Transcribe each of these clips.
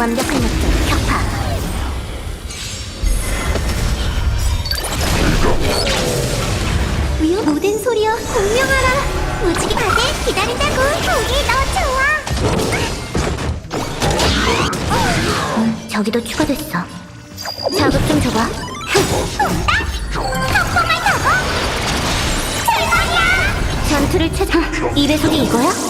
완벽한 역전 격파. 위험 모든 소리여 공명하라. 무지개 다들 기다린다고. 거기 너 좋아. 음, 저기도 추가됐어. 자극 좀 줘봐. 덕분만 더고 출발이야. 전투를 찾아 이 배속이 이거야?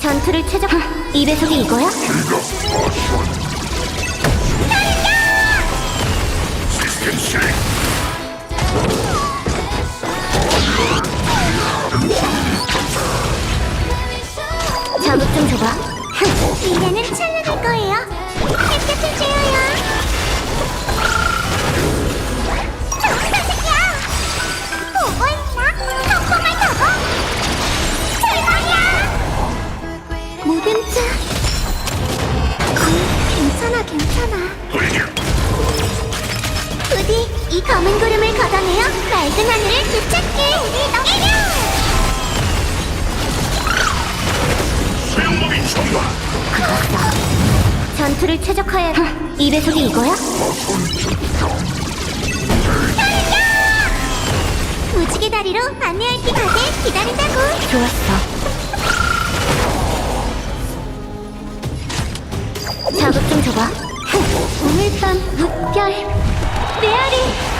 전투를 최적 이 배속이 이거야? 자극 좀 줘봐 미래는 찬란할 거예요 햇볕을 쬐어요 검은 구름을 걷어내어 맑은 하늘을 되찾게 소용법이 정말 전투를 최적화해 이 배속이 이거야? 무지개 다리로 안내할게 다들 기다린다고. 좋았어. 자극 좀 줘봐. 오늘 밤 무별 메아리